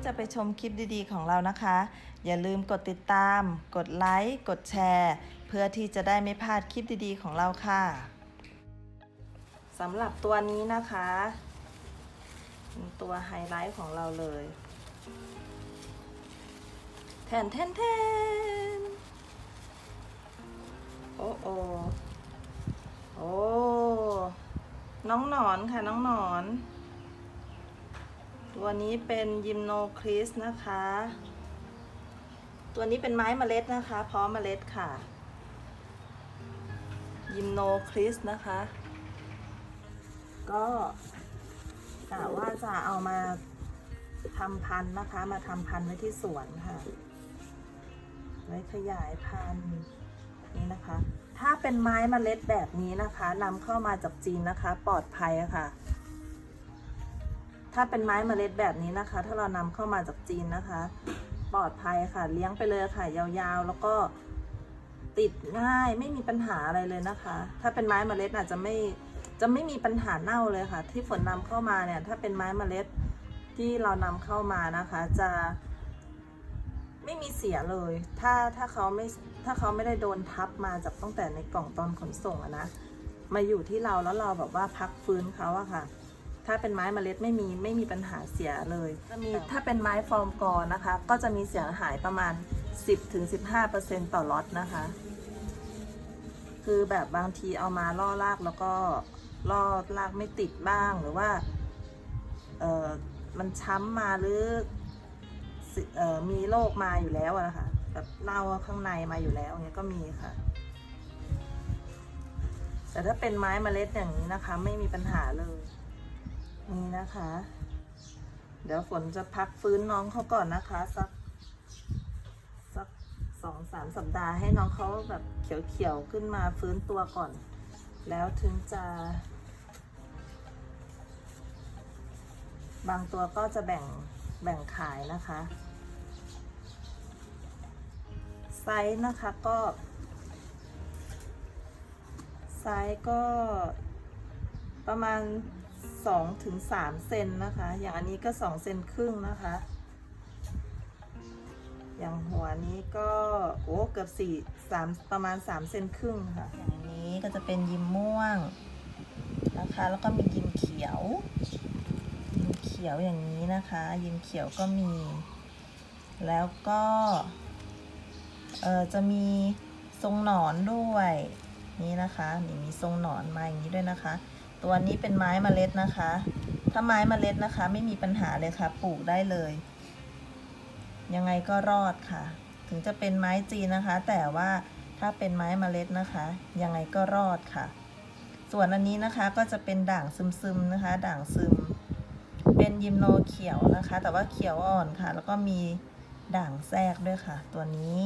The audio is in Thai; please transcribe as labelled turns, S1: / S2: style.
S1: ที่จะไปชมคลิปดีๆของเรานะคะ อย่าลืมกดติดตาม กดไลค์ กดแชร์ เพื่อที่จะได้ไม่พลาดคลิปดีๆของเราค่ะสำหรับตัวนี้นะคะเป็นตัวไฮไลท์ของเราเลยแทนแทนแทนโอ้โอ้โอ้น้องหนอนค่ะน้องหนอน ตัวนี้เป็นยิมโนคริสนะคะ ตัวนี้เป็นไม้เมล็ดนะคะ พร้อมเมล็ดค่ะ ยิมโนคริสนะคะ ก็กะว่าจะเอามาทำพันธุ์นะคะ มาทำพันธุ์ไว้ที่สวนค่ะ ไว้ขยายพันธุ์นี่นะคะ ถ้าเป็นไม้เมล็ดแบบนี้นะคะนำเข้ามาจากจีนนะคะ ปลอดภัยะค่ะ ถ้าเป็นไม้เมล็ดแบบนี้นะคะ ถ้าเรานำเข้ามาจากจีนนะคะ ปลอดภัยค่ะ เลี้ยงไปเลยค่ะ ยาวๆ แล้วก็ติดง่ายไม่มีปัญหาอะไรเลยนะคะ ถ้าเป็นไม้เมล็ดอาจจะไม่จะไม่มีปัญหาเน่าเลยค่ะ ที่ฝนนำเข้ามาเนี่ย ถ้าเป็นไม้เมล็ดที่เรานำเข้ามานะคะ จะ ไม่มีเสียเลย ถ้าถ้าเขาไม่ถ้าเขาไม่ได้โดนทับมาจากตั้งแต่ในกล่องตอนขนส่งอะนะมาอยู่ที่เราแล้วเราแบบว่าพักฟื้นเขาอะค่ะ ถ้าเป็นไม้เมล็ดไม่มีไม่มีปัญหาเสียเลย จะมีถ้าเป็นไม้ฟอร์มกอนะคะ ก็จะมีเสียหายประมาณ 10-15%ต่อล็อตนะคะ คือแบบบางทีเอามาล่อลากแล้วก็ล่อลากไม่ติดบ้างหรือว่าเออมันช้ำมาหรือสิเออมีโรคมาอยู่แล้วอะนะคะแบบเน่าข้างในมาอยู่แล้วเนี้ยก็มีค่ะ แต่ถ้าเป็นไม้เมล็ดอย่างนี้นะคะ ไม่มีปัญหาเลย นี่นะคะ เดี๋ยวฝนจะพักฟื้นน้องเขาก่อนนะคะ สักสักสองสามสัปดาห์ให้น้องเขาแบบเขียวๆขึ้นมาฟื้นตัวก่อน แล้วถึงจะ บางตัวก็จะแบ่งแบ่งขายนะคะไซส์นะคะก็ไซส์ก็ประมาณ 2ถึง3เซนนะคะ อย่างอันนี้ก็ 2 เซนครึ่งนะคะ อย่างหัวนี้ก็โอ้เกือบสี่สามประมาณ 3 เซนครึ่งค่ะ อย่างนี้ก็จะเป็นยิมม่วงนะคะ แล้วก็มียิมเขียว ยิมเขียวอย่างนี้นะคะ ยิมเขียวก็มี แล้วก็เออจะมีทรงหนอนด้วยนี่นะคะนี่มีทรงหนอนมาอย่างนี้ด้วยนะคะ ตัวนี้เป็นไม้เมล็ดนะคะ ถ้าไม้เมล็ดนะคะ ไม่มีปัญหาเลยค่ะ ปลูกได้เลย ยังไงก็รอดค่ะ ถึงจะเป็นไม้จีนนะคะ แต่ว่าถ้าเป็นไม้เมล็ดนะคะ ยังไงก็รอดค่ะ ส่วนอันนี้นะคะก็จะเป็นด่างซึมๆนะคะ ด่างซึม เป็นยิมโนเขียวนะคะ แต่ว่าเขียวอ่อนค่ะ แล้วก็มีด่างแทรกด้วยค่ะ ตัวนี้